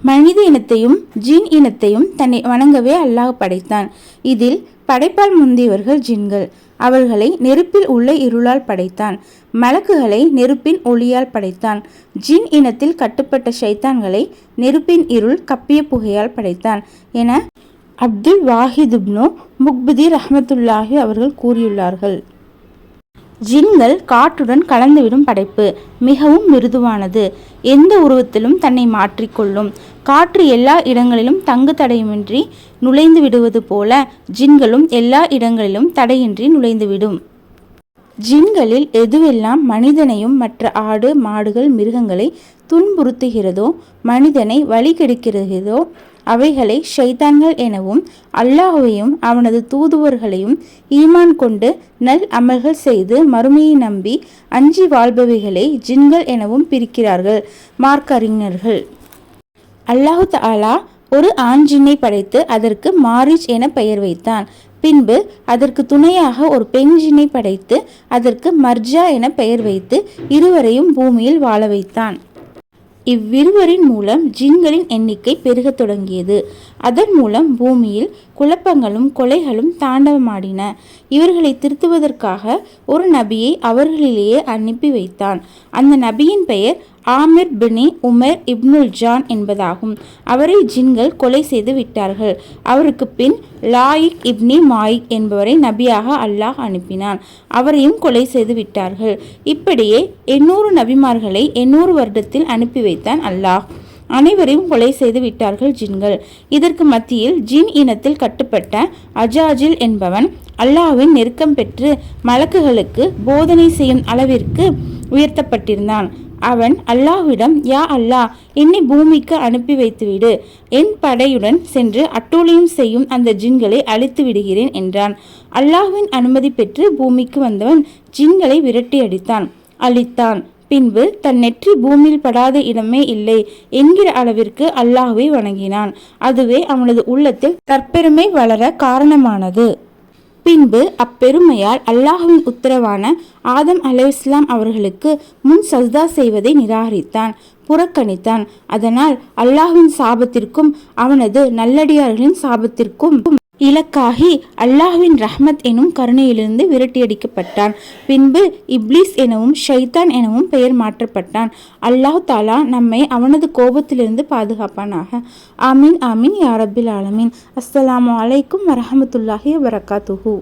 மனித இனத்தையும் ஜின் இனத்தையும் தன்னை வணங்கவே அல்லாஹ் படைத்தான். இதில் படைப்பால் முந்தியவர்கள் ஜின்கள். அவர்களை நெருப்பில் உள்ள இருளால் படைத்தான். மலக்குகளை நெருப்பின் ஒளியால் படைத்தான். ஜின் இனத்தில் கட்டுப்பட்ட ஷைத்தான்களை நெருப்பின் இருள் கப்பிய புகையால் படைத்தான் என அப்துல் வாஹிதுப்னோ முக்பதி ரஹமத்துல்லாஹி அவர்கள் கூறியுள்ளார்கள். ஜின்கள் காற்றுடன் கலந்துவிடும் படைப்பு மிகவும் மிருதுவானது. எந்த உருவத்திலும் தன்னை மாற்றிக்கொள்ளும். காற்று எல்லா இடங்களிலும் தங்கு தடையுமின்றி நுழைந்து விடுவது போல ஜின்களும் எல்லா இடங்களிலும் தடையின்றி நுழைந்துவிடும். ஜின்களில் எதுவெல்லாம் மனிதனையும் மற்ற ஆடு மாடுகள் மிருகங்களை துன்புறுத்துகிறதோ மனிதனை வழி கெடுக்கிறதோ அவைகளை ஷைத்தான்கள் எனவும் அல்லாஹுவையும் அவனது தூதுவர்களையும் ஈமான் கொண்டு நல் அமல்கள் செய்து மறுமையை நம்பி அஞ்சி வாழ்பவைகளை ஜின்கள் எனவும் பிரிக்கிறார்கள். மார்க்கறிஞர்கள். அல்லாஹு தாலா ஒரு ஆஞ்சினை படைத்து அதற்கு மாரிஜ் என பெயர் வைத்தான். பின்பு அதற்கு துணையாக ஒரு பெஞ்சினை படைத்து அதற்கு மர்ஜா என பெயர் வைத்து இருவரையும் பூமியில் வாழ வைத்தான். இவ்விருவரின் மூலம் ஜின்களின் எண்ணிக்கை பெருகத் தொடங்கியது. அதன் மூலம் பூமியில் குழப்பங்களும் கொலைகளும் தாண்டவமாடின. இவர்களை திருத்துவதற்காக ஒரு நபியை அவர்களிலேயே அனுப்பி வைத்தான். அந்த நபியின் பெயர் ஆமிர் பினி உமர் இப்னுல் ஜான் என்பதாகும். அவரை ஜின்கள் கொலை செய்து விட்டார்கள். அவருக்கு பின் லாயிக் இப்னி மாயிக் என்பவரை நபியாக அல்லாஹ் அனுப்பினான். அவரையும் கொலை செய்து விட்டார்கள். இப்படியே எண்ணூறு நபிமார்களை எண்ணூறு வருடத்தில் அனுப்பி வைத்தான் அல்லாஹ். அனைவரையும் கொலை செய்து விட்டார்கள் ஜின்கள். இதற்கு மத்தியில் ஜின் இனத்தில் கட்டுப்பட்ட அஜாஜில் என்பவன் அல்லாஹ்வின் நெருக்கம் பெற்று மலக்குகளுக்கு போதனை செய்யும் அளவிற்கு உயர்த்தப்பட்டிருந்தான். அவன் அல்லாஹ்விடம் யா அல்லாஹ் என்னை பூமிக்கு அனுப்பி வைத்துவிடு. என் படையுடன் சென்று அட்டூழியம் செய்யும் அந்த ஜின்களை அழித்து விடுகிறேன் என்றான். அல்லாஹ்வின் அனுமதி பெற்று பூமிக்கு வந்தவன் ஜின்களை விரட்டி அடித்தான். அழித்தான். பின்பு தன் நெற்றி பூமியில் படாத இடமே இல்லை என்கிற அளவிற்கு அல்லாஹுவை வணங்கினான். அதுவே அவனது உள்ளத்தில் தற்பெருமை வளர காரணமானது. பின்பு அப்பெருமையால் அல்லாஹுவின் உத்தரவான ஆதம் அலைஹிஸ்லாம் அவர்களுக்கு முன் சஸ்தா செய்வதை நிராகரித்தான் புறக்கணித்தான். அதனால் அல்லாஹுவின் சாபத்திற்கும் அவனது நல்லடியார்களின் சாபத்திற்கும் இலக்காகி அல்லாஹ்வின் ரஹ்மத் எனும் கருணையிலிருந்து விரட்டியடிக்கப்பட்டான். பின்பு இப்லீஸ் எனவும் ஷைத்தான் எனவும் பெயர் மாற்றப்பட்டான். அல்லாஹ் தாலா நம்மை அவனது கோபத்திலிருந்து பாதுகாப்பானாக. ஆமீன் ஆமீன் யாரபில் ஆலமீன். அஸ்ஸலாமு அலைக்கும் வரஹமத்துல்லாஹி வரகாத்துஹூ